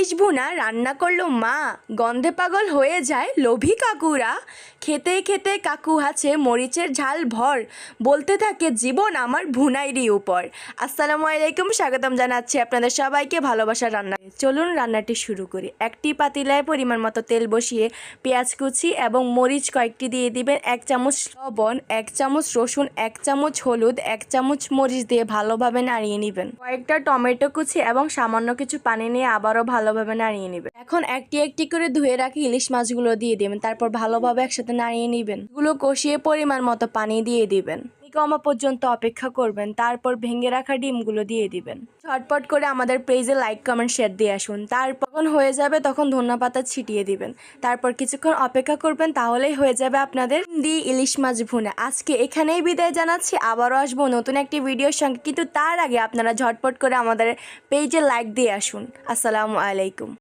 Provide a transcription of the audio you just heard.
ইলিশ ভুনা রান্না করল মা। গন্ধে পাগল হয়ে যায় লোভী কাকুরা। খেতে খেতে কাকু আছে মরিচের ঝাল ভর। বলতে থাকে, জীবন আমার ভুনাইরই উপর। আসসালামু আলাইকুম, স্বাগতম জানাচ্ছি আপনাদের সবাইকে ভালোবাসার রান্না। চলুন রান্নাটি শুরু করি। একটি পাতিলায় পরিমাণ মতো তেল বসিয়ে পেঁয়াজ কুচি এবং মরিচ কয়েকটি দিয়ে দিবেন। এক চামচ লবণ, এক চামচ রসুন, এক চামচ হলুদ, এক চামচ মরিচ দিয়ে ভালোভাবে নাড়িয়ে নেবেন। কয়েকটা টমেটো কুচি এবং সামান্য কিছু পানি নিয়ে আবারও ভালোভাবে নাড়িয়ে নেবেন। এখন একটি একটি করে ধুয়ে রাখি ইলিশ মাছগুলো দিয়ে দেবেন। তারপর ভালোভাবে একসাথে নাড়িয়ে নেবেন। এগুলো কষিয়ে পরিমাণ মতো পানি দিয়ে দিবেন। কমা পর্যন্ত অপেক্ষা করবেন, তারপর ভেঙে রাখা ডিমগুলো দিয়ে দিবেন। ঝটপট করে আমাদের পেজে লাইক কমেন্ট শেয়ার দিয়ে আসুন। তারপর হয়ে যাবে তখন ধনিয়া পাতা ছিটিয়ে দিবেন। তারপর কিছুক্ষণ অপেক্ষা করবেন, তাহলেই হয়ে যাবে আপনাদের দি ইলিশ মাছ ভুনে। আজকে এখানেই বিদায় জানাচ্ছি, আবারও আসব নতুন একটি ভিডিওর সঙ্গে। কিন্তু তার আগে আপনারা ঝটপট করে আমাদের পেজে লাইক দিয়ে আসুন। আসসালামু আলাইকুম।